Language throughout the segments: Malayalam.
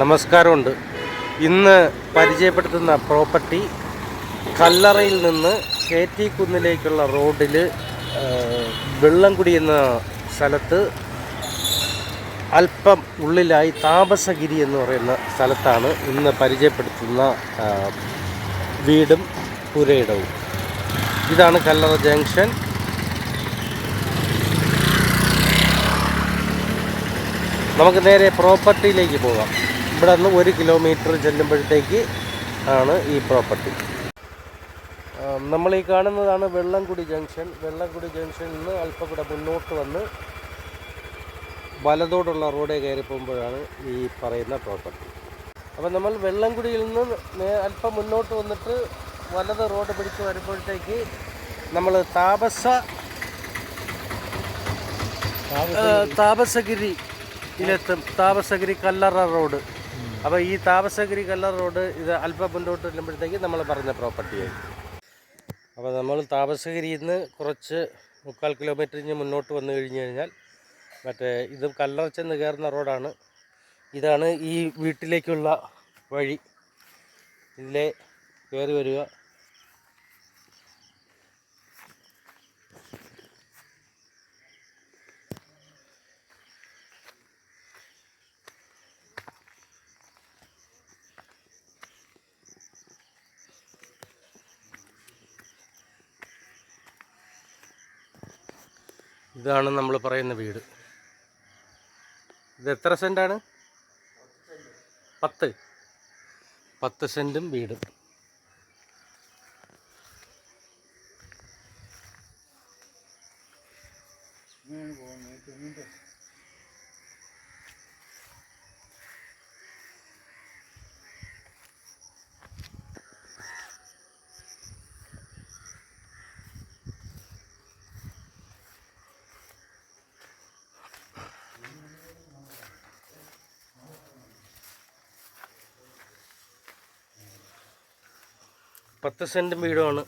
നമസ്കാരമുണ്ട്. ഇന്ന് പരിചയപ്പെടുത്തുന്ന പ്രോപ്പർട്ടി കല്ലറയിൽ നിന്ന് കെ ടി കുന്നിലേക്കുള്ള റോഡിൽ വെള്ളംകുടി എന്ന സ്ഥലത്ത് അല്പം ഉള്ളിലായി താപസഗിരി എന്ന് പറയുന്ന സ്ഥലത്താണ് ഇന്ന് പരിചയപ്പെടുത്തുന്ന വീടും പുരയിടവും. ഇതാണ് കല്ലറ ജംഗ്ഷൻ. നമുക്ക് നേരെ പ്രോപ്പർട്ടിയിലേക്ക് പോകാം. ഇവിടെ നിന്ന് ഒരു കിലോമീറ്റർ ചെല്ലുമ്പോഴത്തേക്ക് ആണ് ഈ പ്രോപ്പർട്ടി. നമ്മൾ ഈ കാണുന്നതാണ് വെള്ളംകുടി ജംഗ്ഷൻ. വെള്ളംകുടി ജംഗ്ഷനിൽ നിന്ന് അല്പം കൂടെ മുന്നോട്ട് വന്ന് വലതോടുള്ള റോഡേ കയറി പോകുമ്പോഴാണ് ഈ പറയുന്ന പ്രോപ്പർട്ടി. അപ്പോൾ നമ്മൾ വെള്ളംകുടിയിൽ നിന്ന് അല്പം മുന്നോട്ട് വന്നിട്ട് വലത് റോഡ് പിടിച്ച് വരുമ്പോഴത്തേക്ക് നമ്മൾ താപസ താപസഗിരിയിലെത്തും. താപസഗിരി കല്ലറ റോഡ്. അപ്പോൾ ഈ താപസഗിരി കല്ലർ റോഡ് ഇത് അല്പം മുന്നോട്ട് വരുമ്പോഴത്തേക്ക് നമ്മൾ പറഞ്ഞ പ്രോപ്പർട്ടിയായി അപ്പോൾ നമ്മൾ താപസഗിരിയിൽ നിന്ന് കുറച്ച് മുക്കാൽ കിലോമീറ്റർ ഇഞ്ഞ് മുന്നോട്ട് വന്നു കഴിഞ്ഞ് കഴിഞ്ഞാൽ മറ്റേ ഇത് കല്ലറ ചെന്ന് കയറുന്ന റോഡാണ്. ഇതാണ് ഈ വീട്ടിലേക്കുള്ള വഴി. ഇതിലെ കയറി വരിക. ഇതാണ് നമ്മൾ പറയുന്ന വീട്. ഇത് എത്ര സെന്റാണ് പത്ത്. പത്ത് സെന്റും വീടും. പത്ത് സെന്റും വീടുമാണ്.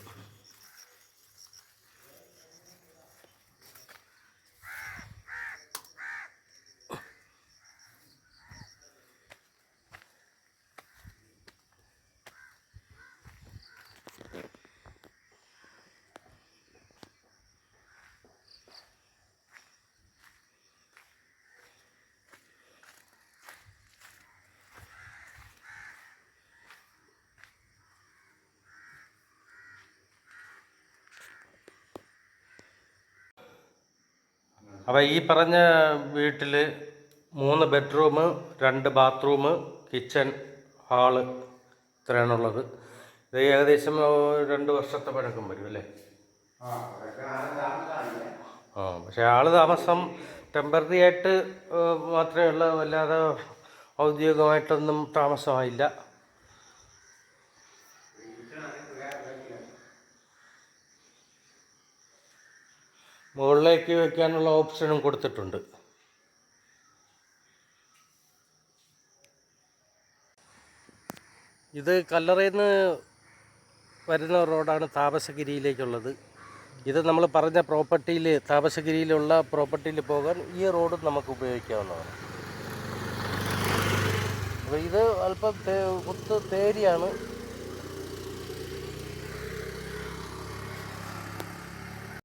അപ്പോൾ ഈ പറഞ്ഞ വീട്ടിൽ മൂന്ന് ബെഡ്റൂം രണ്ട് ബാത്റൂം കിച്ചൺ ഹാൾ ഇത്രയാണുള്ളത് ഇത് ഏകദേശം രണ്ട് വർഷത്തെ പഴക്കം വരും അല്ലേ? ആ പക്ഷേ ആൾ താമസം ടെമ്പററി ആയിട്ട് മാത്രമേ ഉള്ളൂ. അല്ലാതെ ഔദ്യോഗികമായിട്ടൊന്നും താമസമായില്ല. മുകളിലേക്ക് വയ്ക്കാനുള്ള ഓപ്ഷനും കൊടുത്തിട്ടുണ്ട്. ഇത് കല്ലറയിൽ നിന്ന് വരുന്ന റോഡാണ് താപസഗിരിയിലേക്കുള്ളത്. ഇത് നമ്മൾ പറഞ്ഞ പ്രോപ്പർട്ടിയിൽ താപസഗിരിയിലുള്ള പ്രോപ്പർട്ടിയിൽ പോകാൻ ഈ റോഡ് നമുക്ക് ഉപയോഗിക്കാവുന്നതാണ്. അപ്പോൾ ഇത് അല്പം ഒത്ത് തേരിയാണ്